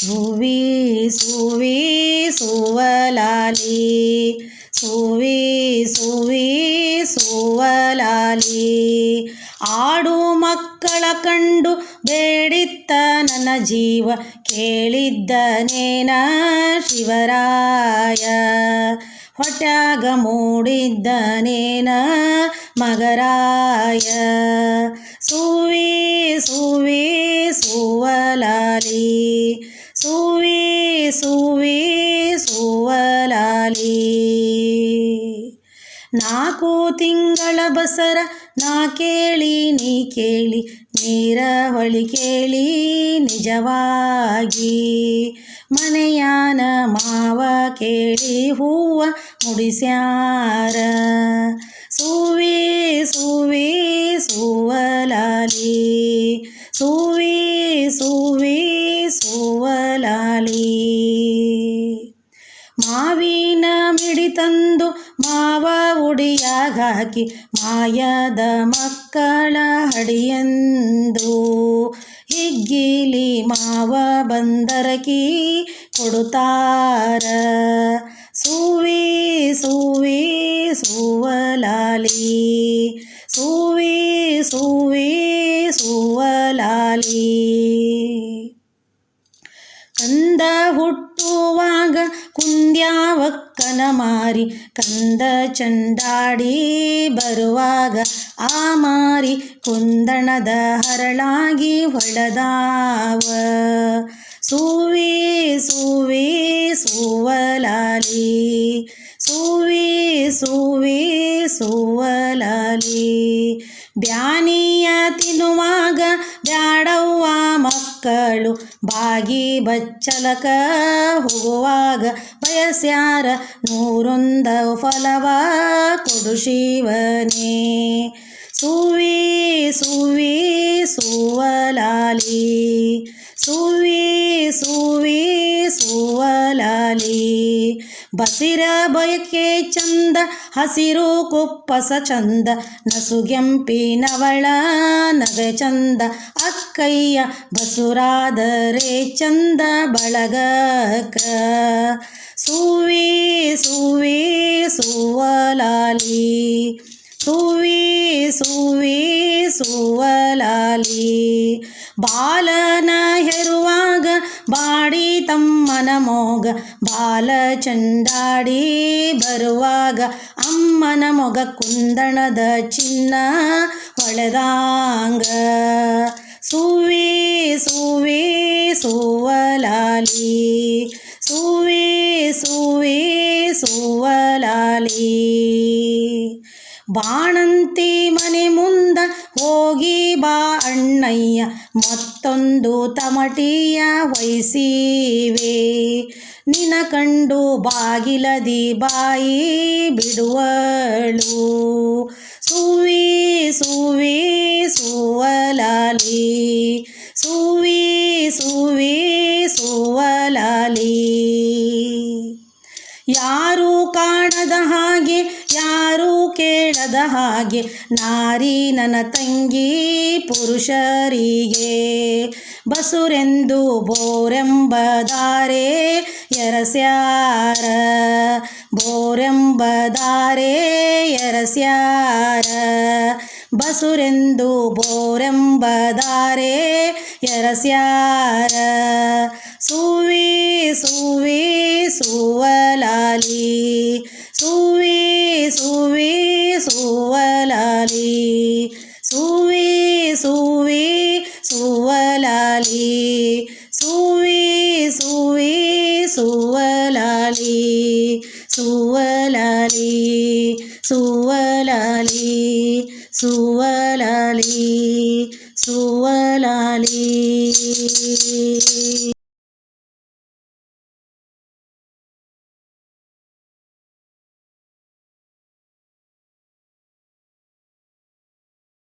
ಸುವಿ ಸುವಿ ಸುವಲಾಲಿ. ಸುವಿ ಸುವಿ ಸುವಲಾಲಿ. ಆಡು ಮಕ್ಕಳ ಕಂಡು ಬೇಡಿತ್ತ ನನ್ನ ಜೀವ ಕೇಳಿದ್ದನೇನ ಶಿವರಾಯ. ಹೊಟ್ಯಾಗ ಮೂಡಿದ್ದನೇನ ಮಗರಾಯ. ಸುವಿ ಸುವಿ ಸುವಲಾಲಿ ನಾಲ್ಕು ತಿಂಗಳ ಬಸರ, ನಾ ಕೇಳಿ, ನೀ ಕೇಳಿ, ನೀರ ಹೊಳಿ ಕೇಳಿ, ನಿಜವಾಗಿ. ಮನೆಯಾನ ಮಾವ ಕೇಳಿ, ಹೂವ ಮುಡಿಸ್ಯಾರ. ಸುವಿ ಮಾವಿನ ಮಿಡಿ ತಂದು ಮಾವ ಉಡಿಯಾಗ ಹಾಕಿ, ಮಾಯದ ಮಕ್ಕಳ ಹಡಿಯಂದು ಹಿಗ್ಗಿಲಿ ಮಾವ ಬಂದರಕಿ ಕೊಡುತ್ತಾರ. ಸೂವಿ ಸೂವಿ, ಸೂವಲಾಲಿ. ಸೂವಿ, ಸುವಿ ಕಂದ ಹುಟ್ಟುವಾಗ ಕುಂದ್ಯಾವಕ್ಕನ ಮಾರಿ, ಕಂದ ಚಂಡಾಡಿ ಬರುವಾಗ ಆ ಮಾರಿ ಕುಂದಣದ ಹರಳಾಗಿ ಹೊಳದಾವ. ಸುವಿ, ಸೂವಿ, ಸೂವಲಾಲಿ, ಸುವಿ, ಸೂವಿ, ಸೂವಲಾಲಿ, ಬ್ಯಾನಿಯ ತಿನ್ನುವಾಗ ಮಕ್ಕಳು ಬಾಗಿ ಬಚ್ಚಲಕ ಹೋಗುವಾಗ ಬಯಸ್ಯಾರ ನೂರೊಂದ ಫಲವ ಕೊಡು ಶಿವನೇ. ಸುವಿ ಸುವಿ ಸುವಲಾಲಿ. ಸುವಿ ಸುವಿ ಸುವಲಾಲಿ. ಬಸಿರ ಬಯಕೆ ಚಂದ, ಹಸಿರು ಕುಪ್ಪಸ ಚಂದ ನಸುಗೆಂಪಿನವಳ ನಗೆ ಚಂದ, ಅಕ್ಕಯ್ಯ ಬಸುರಾದರೆ ಚಂದ ಬಳಗಕ. ಸುವಿ ಸುವಿ, ಸುವಲಾಲಿ ಸುವಿ ಸುವಿ ಸುವಲಾಲಿ. ಬಾಲನ ಹೆರುವಾಗ ಬಾಡಿ ತಮ್ಮನ ಮೋಗ. ಬಾಲ ಚಂಡಾಡಿ ಬರುವಾಗ ಅಮ್ಮನ ಮೊಗ. ಕುಂದಣದ ಚಿನ್ನ ಹೊಳೆದಾಂಗ. ಸುವಿ ಸುವಿ ಸುವಲಾಲಿ. ಸುವಿ ಸುವಿ ಸುವಲಾಲಿ. ಬಾಣಂತಿ ಮನೆ ಮುಂದ ಹೋಗಿ ಬಾ ಅಣ್ಣಯ್ಯ, ಮತ್ತೊಂದು ತಮಟಿಯ ವಹಿಸಿವೆ. ನಿನ ಕಂಡು ಬಾಗಿಲದಿ ಬಾಯಿ ಬಿಡುವಳು. ಸುವಿ ಸುವಿ ಸುವಲಾಲಿ. ಸುವಿ ಸುವಿ ಸುವಲಾಲಿ. ಯಾರು ಕಾಣದ ಹಾಗೆ ಯಾರು ಕೇಳದ ಹಾಗೆ ನಾರಿ ನನ್ನ ತಂಗಿ ಪುರುಷರಿಗೆ. ಬಸುರೆಂದು ಬೋರೆಂಬದಾರೆ, ಎರಸ್ಯಾರ. ಬೋರೆಂಬದಾರೆ, ಎರಸ್ಯಾರ. ಬಸುರೆಂದು ಬೋರೆಂಬ ದಾರೆ ಎರಸ್ಯಾರ. ಸುವಿ ಸುವಿ, ಸುವಲಾಲಿ. ಸುವಲಾಲಿ ಸುವಿ ಸುವಿ ಸುವಲಾಲಿ ಸುವಲಾಲಿ ಸುವಲಾಲಿ ಸುವಲಾಲಿ ಸುವಲಾಲಿ